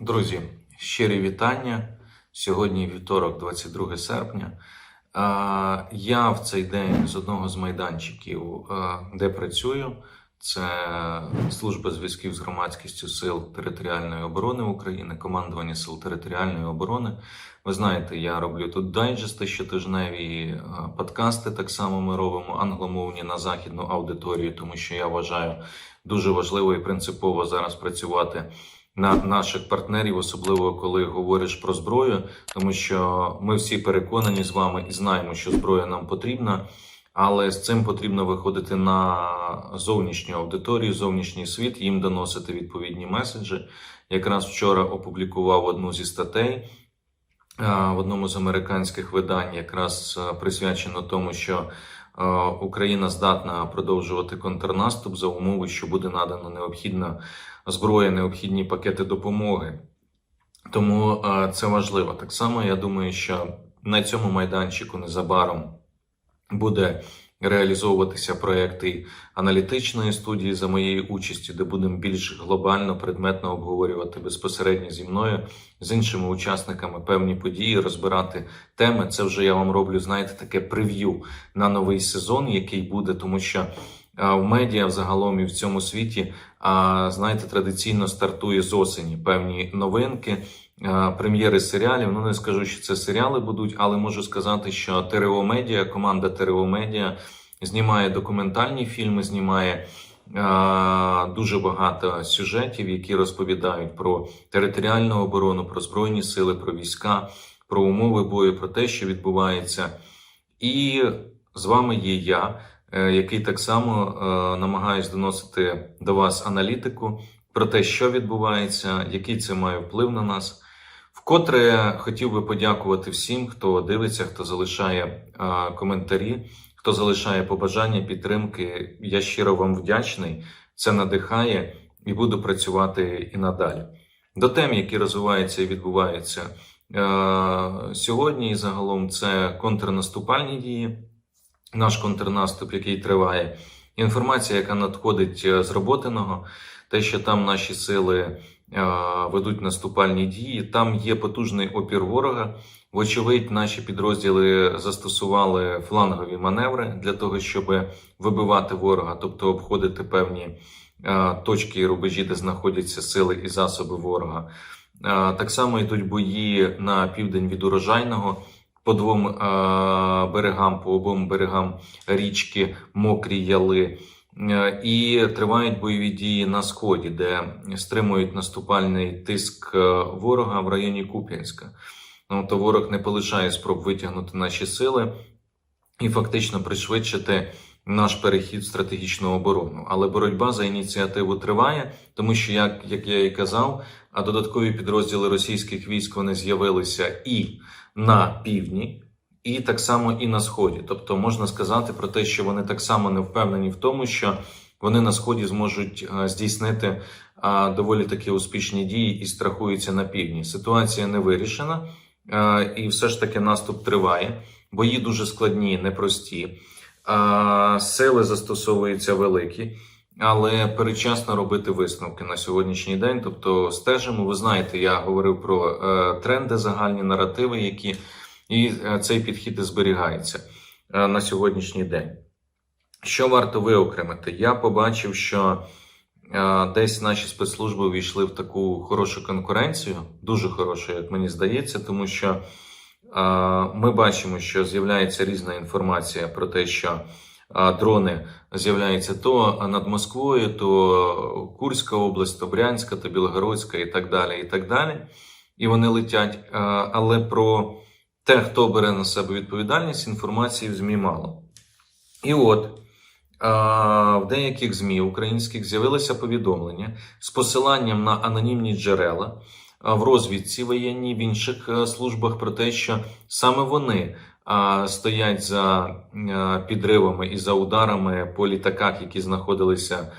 Друзі, щирі вітання. Сьогодні вівторок, 22 серпня. Я в цей день з одного з майданчиків, де працюю, це служба зв'язків з громадськістю сил територіальної оборони України, командування сил територіальної оборони. Ви знаєте, я роблю тут дайджести щотижневі подкасти. Так само ми робимо англомовні на західну аудиторію, тому що я вважаю дуже важливо і принципово зараз працювати на наших партнерів, особливо коли говориш про зброю, тому що ми всі переконані з вами і знаємо, що зброя нам потрібна. Але з цим потрібно виходити на зовнішню аудиторію, зовнішній світ, їм доносити відповідні меседжі. Якраз вчора опублікував одну зі статей в одному з американських видань, якраз присвячено тому, що Україна здатна продовжувати контрнаступ за умови, що буде надано необхідна зброя, необхідні пакети допомоги. Тому а, це важливо. Так само я думаю, що на цьому майданчику незабаром буде реалізовуватися проекти аналітичної студії за моєї участі, де будемо більш глобально, предметно обговорювати безпосередньо зі мною, з іншими учасниками певні події, розбирати теми. Це вже я вам роблю, знаєте, таке прев'ю на новий сезон, який буде, тому що. В медіа взагалом і в цьому світі, знаєте, традиційно стартує з осені певні новинки, прем'єри серіалів. Ну не скажу, що це серіали будуть, але можу сказати, що ТРО Медіа, команда ТРО Медіа знімає документальні фільми, знімає дуже багато сюжетів, які розповідають про територіальну оборону, про збройні сили, про війська, про умови бою, про те, що відбувається. І з вами є я, який так само е, намагаюсь доносити до вас аналітику про те, що відбувається, який це має вплив на нас. Вкотре хотів би подякувати всім, хто дивиться, хто залишає е, коментарі, хто залишає побажання, підтримки. Я щиро вам вдячний. Це надихає і буду працювати і надалі. До тем, які розвиваються і відбуваються е, сьогодні, і загалом це контрнаступальні дії, наш контрнаступ, який триває. Інформація, яка надходить е, з роботиного, те, що там наші сили е, ведуть наступальні дії, там є потужний опір ворога. Вочевидь, наші підрозділи застосували флангові маневри для того, щоб вибивати ворога, тобто обходити певні е, точки і рубежі, де знаходяться сили і засоби ворога. Так само йдуть бої на південь від урожайного по двом е, берегам, по обом берегам річки Мокрі Яли. Е, І тривають бойові дії на сході, де стримують наступальний тиск е, ворога в районі Куп'янська. Ну, то ворог не полишає спроб витягнути наші сили і фактично пришвидшити наш перехід в стратегічну оборону. Але боротьба за ініціативу триває, тому що, як, як я і казав, а додаткові підрозділи російських військ вони з'явилися і на півдні. І так само і на сході, тобто можна сказати про те, що вони так само не впевнені в тому, що вони на сході зможуть е, здійснити е, доволі такі успішні дії і страхуються на півдні. Ситуація не вирішена, е, і все ж таки наступ триває. Бої дуже складні, непрості. Сили застосовуються великі, але передчасно робити висновки на сьогоднішній день. Тобто, стежимо. Ви знаєте, я говорив про е, тренди, загальні наративи, які і е, цей підхід і зберігається е, на сьогоднішній день. Що варто виокремити? Я побачив, що е, десь наші спецслужби увійшли в таку хорошу конкуренцію, дуже хорошу, як мені здається, тому що е, ми бачимо, що з'являється різна інформація про те, що дрони з'являються то над Москвою, то Курська область, то Брянська, то Білогородська і так далі. І так далі. І вони летять. Але про те, хто бере на себе відповідальність, інформації в ЗМІ мало. І от в деяких ЗМІ українських з'явилося повідомлення з посиланням на анонімні джерела в розвідці воєнній в інших е, службах про те, що саме вони стоять за підривами і за ударами по літаках, які знаходилися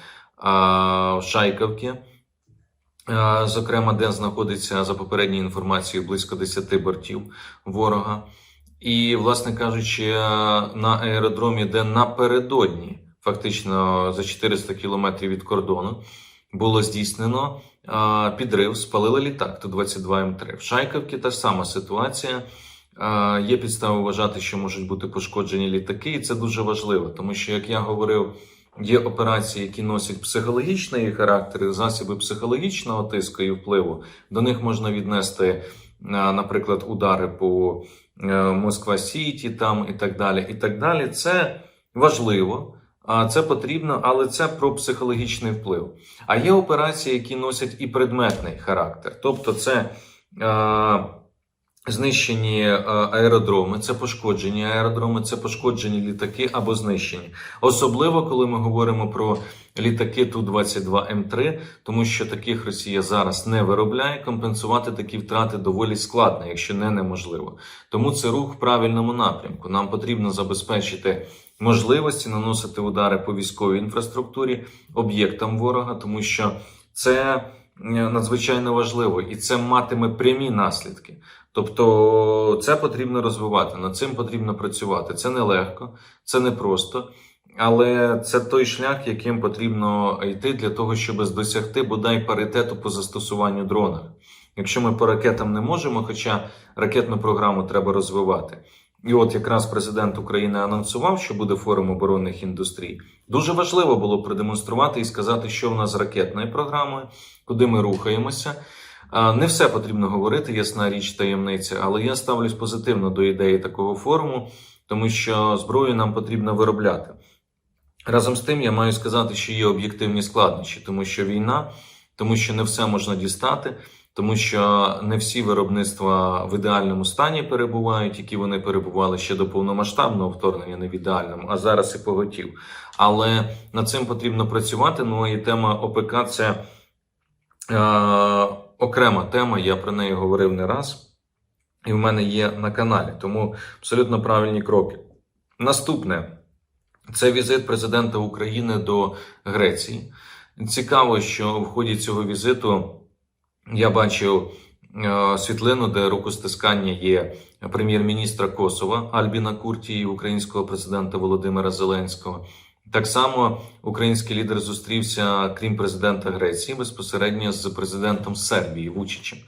в Шайковці. Е, Зокрема, де знаходиться за попередньою інформацією близько 10 бортів ворога, і, власне кажучи, е, на аеродромі, де напередодні, фактично за 400 кілометрів від кордону, було здійснено підрив, спалили літак Ту-22М3. В Шайковці та сама ситуація. Є підстави вважати, що можуть бути пошкоджені літаки, і це дуже важливо, тому що, як я говорив, є операції, які носять психологічний характер, засоби психологічного тиску і впливу. До них можна віднести, наприклад, удари по е, Москва Сіті там і так далі. І так далі. Це важливо. Це потрібно, але це про психологічний вплив. А є операції, які носять і предметний характер. Тобто, це е, знищені е, аеродроми, це пошкоджені аеродроми, це пошкоджені літаки або знищені. Особливо, коли ми говоримо про літаки Ту-22М3, тому що таких Росія зараз не виробляє. Компенсувати такі втрати доволі складно, якщо не неможливо. Тому це рух в правильному напрямку. Нам потрібно забезпечити можливості наносити удари по військовій інфраструктурі, об'єктам ворога, тому що це надзвичайно важливо і це матиме прямі наслідки. Тобто це потрібно розвивати, над цим потрібно працювати. Це нелегко, це непросто, але це той шлях, яким потрібно йти для того, щоб досягти бодай паритету по застосуванню дронах. Якщо ми по ракетам не можемо, хоча ракетну програму треба розвивати. І от якраз президент України анонсував, що буде форум оборонних індустрій. Дуже важливо було продемонструвати і сказати, що в нас з ракетною програмою, куди ми рухаємося. Не все потрібно говорити, ясна річ таємниця, але я ставлюсь позитивно до ідеї такого форуму, тому що зброю нам потрібно виробляти. Разом з тим, я маю сказати, що є об'єктивні складнощі, тому що війна, тому що не все можна дістати, тому що не всі виробництва в ідеальному стані перебувають, які вони перебували ще до повномасштабного вторгнення, не в ідеальному, а зараз і поготів. Але над цим потрібно працювати. Ну і тема ОПК це е, окрема тема. Я про неї говорив не раз, і в мене є на каналі. Тому абсолютно правильні кроки. Наступне це візит президента України до Греції. Цікаво, що в ході цього візиту я бачив е, світлину, де рукостискання є прем'єр-міністра Косова Альбіна Курті і українського президента Володимира Зеленського. Так само український лідер зустрівся, крім президента Греції, безпосередньо з президентом Сербії Вучичем.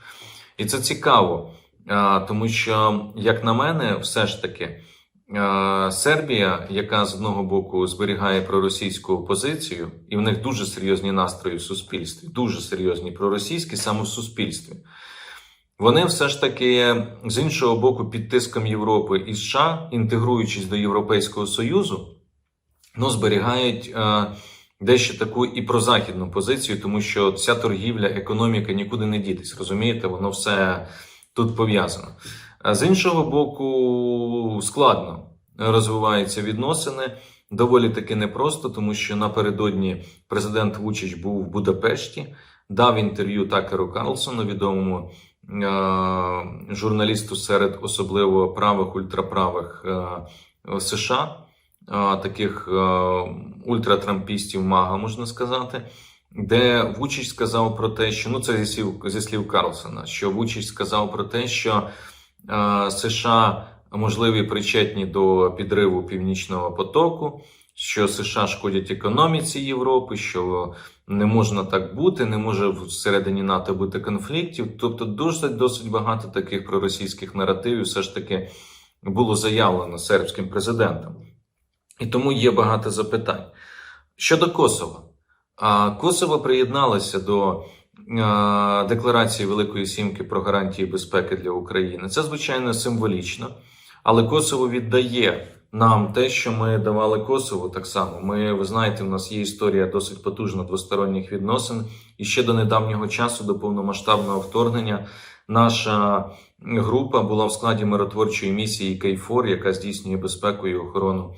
І це цікаво, е, тому що, як на мене, все ж таки. Е, Сербія, яка з одного боку зберігає проросійську позицію, і в них дуже серйозні настрої в суспільстві, дуже серйозні проросійські саме в суспільстві. Вони все ж таки з іншого боку, під тиском Європи і США, інтегруючись до Європейського Союзу, ну, зберігають е, дещо таку і прозахідну позицію, тому що ця торгівля, економіка нікуди не дітись. Розумієте, воно все тут пов'язано. А з іншого боку, складно розвиваються відносини. Доволі таки непросто, тому що напередодні президент Вучич був в Будапешті, дав інтерв'ю Такеру Карлсону, відомому е- журналісту серед особливо правих ультраправих е- США, е- таких е- ультратрампістів, мага, можна сказати. Де Вучич сказав про те, що ну це зі слів, зі слів Карлсона, що Вучич сказав про те, що США можливі причетні до підриву північного потоку, що США шкодять економіці Європи, що не можна так бути, не може всередині НАТО бути конфліктів. Тобто, досить досить багато таких проросійських наративів все ж таки було заявлено сербським президентом. І тому є багато запитань. Щодо Косова, Косово приєдналося до декларації Великої Сімки про гарантії безпеки для України. Це звичайно символічно, але Косово віддає нам те, що ми давали Косову. Так само ми, ви знаєте, в нас є історія досить потужна двосторонніх відносин, і ще до недавнього часу, до повномасштабного вторгнення, наша група була в складі миротворчої місії Кейфор, яка здійснює безпеку і охорону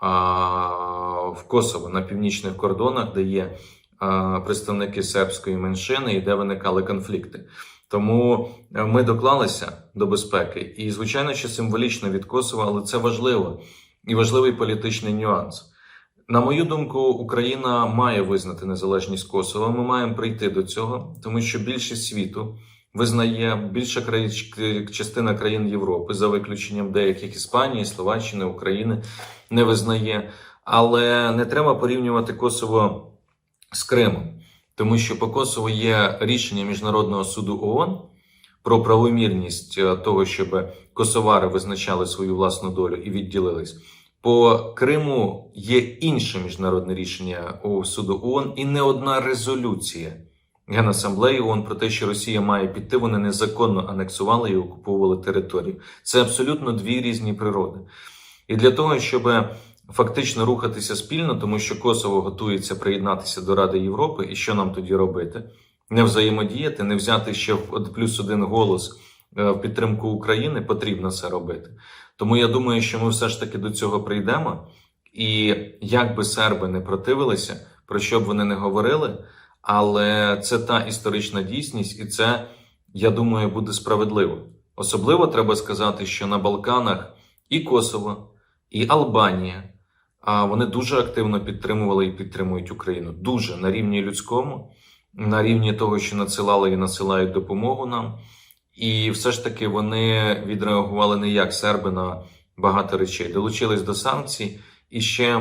а, в Косово на північних кордонах, де є представники сербської меншини і де виникали конфлікти. Тому е, ми доклалися до безпеки, і звичайно, що символічно від Косова, але це важливо і важливий політичний нюанс. На мою думку, Україна має визнати незалежність Косова. Ми маємо прийти до цього, тому що більшість світу визнає більша країн, частина країн Європи, за виключенням деяких Іспанії, Словаччини, України, не визнає. Але не треба порівнювати Косово з Кримом. Тому що по Косово є рішення Міжнародного суду ООН про правомірність е, того, щоб косовари визначали свою власну долю і відділились. По Криму є інше міжнародне рішення у суду ООН і не одна резолюція Генасамблеї ООН про те, що Росія має піти, вони незаконно анексували і окуповували територію. Це абсолютно дві різні природи. І для того, щоб фактично рухатися спільно, тому що Косово готується приєднатися до Ради Європи, і що нам тоді робити? Не взаємодіяти, не взяти ще плюс один голос е, в підтримку України, потрібно це робити. Тому я думаю, що ми все ж таки до цього прийдемо. І як би серби не противилися, про що б вони не говорили, але це та історична дійсність, і це, я думаю, буде справедливо. Особливо треба сказати, що на Балканах і Косово, і Албанія а вони дуже активно підтримували і підтримують Україну. Дуже на рівні людському, на рівні того, що надсилали і насилають допомогу нам. І все ж таки вони відреагували не як серби на багато речей, долучились до санкцій і ще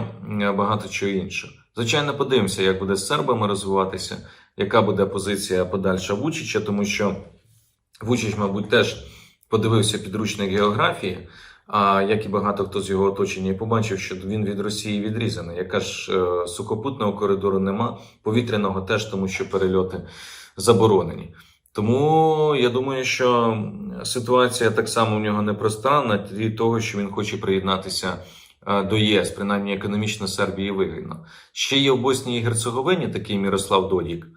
багато чого іншого. Звичайно, подивимося, як буде з сербами розвиватися, яка буде позиція подальша Вучича, тому що Вучич, мабуть, теж подивився підручник географії, а як і багато хто з його оточення, побачив, що він від Росії відрізаний. Яка ж е, сухопутного коридору нема, повітряного теж, тому що перельоти заборонені. Тому я думаю, що ситуація так само у нього непроста на тлі того, що він хоче приєднатися е, до ЄС, принаймні економічно Сербії вигідно. Ще є в Боснії і Герцеговині такий Мірослав Додік,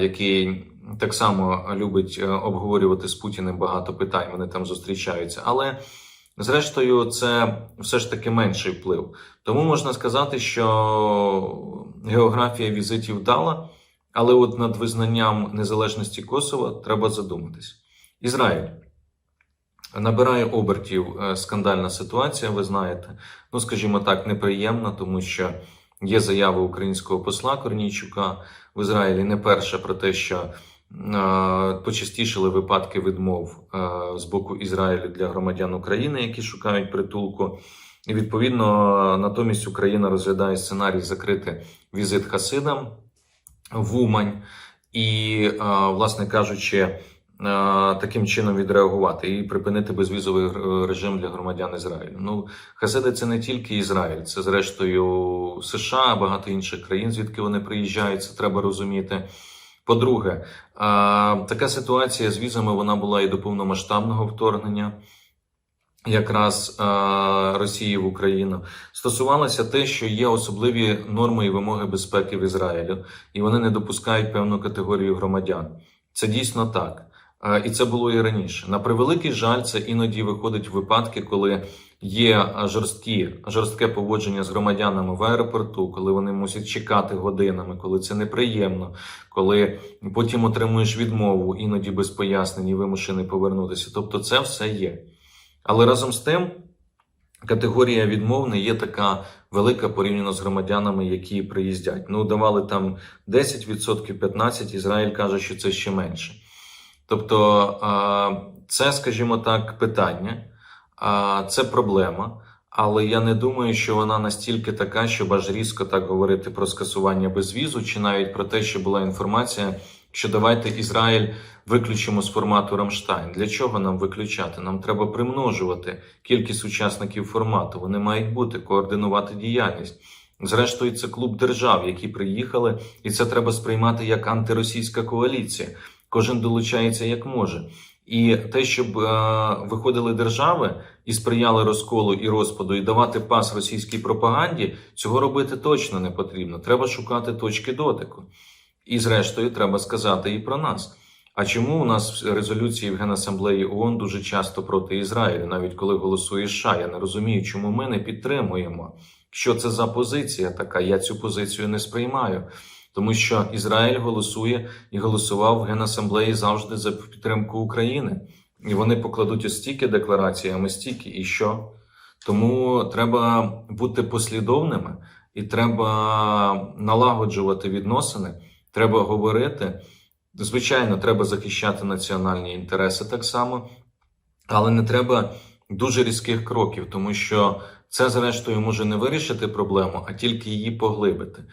який так само любить е, обговорювати з Путіним багато питань. Вони там зустрічаються. Але зрештою, це все ж таки менший вплив. Тому можна сказати, що географія візитів вдала, але от над визнанням незалежності Косова треба задуматись. Ізраїль. Набирає обертів е, скандальна ситуація, ви знаєте. Ну, скажімо так, неприємна, тому що є заяви українського посла Корнійчука в Ізраїлі не перша про те, що почастішили випадки відмов з боку Ізраїлю для громадян України, які шукають притулку. І відповідно натомість Україна розглядає сценарій закрити візит Хасидам в Умань і, власне кажучи, таким чином відреагувати і припинити безвізовий режим для громадян Ізраїлю. Ну, Хасиди це не тільки Ізраїль, це зрештою США, багато інших країн, звідки вони приїжджають. Це треба розуміти. По-друге, така ситуація з візами вона була і до повномасштабного вторгнення. Якраз Росії в Україну стосувалося те, що є особливі норми і вимоги безпеки в Ізраїлю, і вони не допускають певну категорію громадян. Це дійсно так. І це було і раніше. На превеликий жаль, це іноді виходить в випадки, коли є жорсткі, жорстке поводження з громадянами в аеропорту, коли вони мусять чекати годинами, коли це неприємно, коли потім отримуєш відмову, іноді без пояснень і вимушений повернутися. Тобто, це все є. Але разом з тим, категорія відмов не є така велика порівняно з громадянами, які приїздять. Ну, давали там 10%, 15%, Ізраїль каже, що це ще менше. Тобто, це, скажімо так, питання, це проблема. Але я не думаю, що вона настільки така, щоб аж різко так говорити про скасування безвізу, чи навіть про те, що була інформація, що давайте Ізраїль виключимо з формату Рамштайн. Для чого нам виключати? Нам треба примножувати кількість учасників формату. Вони мають бути, координувати діяльність. Зрештою, це клуб держав, які приїхали, і це треба сприймати як антиросійська коаліція. Кожен долучається як може. І те, щоб е, виходили держави і сприяли розколу і розпаду, і давати пас російській пропаганді, цього робити точно не потрібно. Треба шукати точки дотику. І, зрештою, треба сказати і про нас. А чому у нас резолюції в Генасамблеї ООН дуже часто проти Ізраїлю, навіть коли голосує США? Я не розумію, чому ми не підтримуємо. Що це за позиція така? Я цю позицію не сприймаю. Тому що Ізраїль голосує і голосував в Генасамблеї завжди за підтримку України. І вони покладуть ось стільки декларацій, а ми стільки, і що? Тому треба бути послідовними і треба налагоджувати відносини, треба говорити. Звичайно, треба захищати національні інтереси так само, але не треба дуже різких кроків, тому що це, зрештою, може не вирішити проблему, а тільки її поглибити.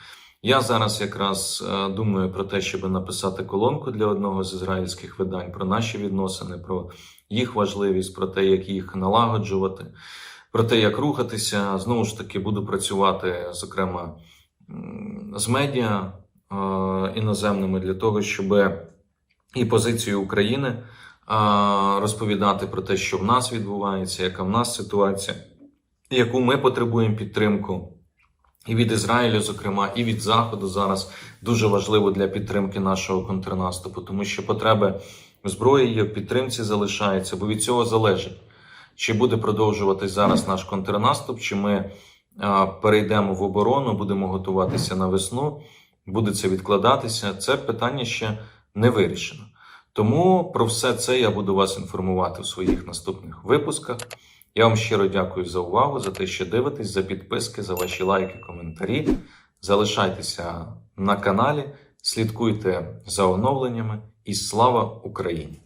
Я зараз якраз е, думаю про те, щоб написати колонку для одного з ізраїльських видань про наші відносини, про їх важливість, про те, як їх налагоджувати, про те, як рухатися. Знову ж таки, буду працювати, зокрема, з медіа е, іноземними для того, щоб і позицію України е, розповідати про те, що в нас відбувається, яка в нас ситуація, яку ми потребуємо підтримку. І від Ізраїлю, зокрема, і від Заходу зараз дуже важливо для підтримки нашого контрнаступу, тому що потреби зброї є в підтримці залишаються, бо від цього залежить, чи буде продовжуватись зараз наш контрнаступ, чи ми перейдемо в оборону, будемо готуватися на весну, буде це відкладатися. Це питання ще не вирішено. Тому про все це я буду вас інформувати у своїх наступних випусках. Я вам щиро дякую за увагу, за те, що дивитесь, за підписки, за ваші лайки, коментарі. Залишайтеся на каналі, слідкуйте за оновленнями і слава Україні!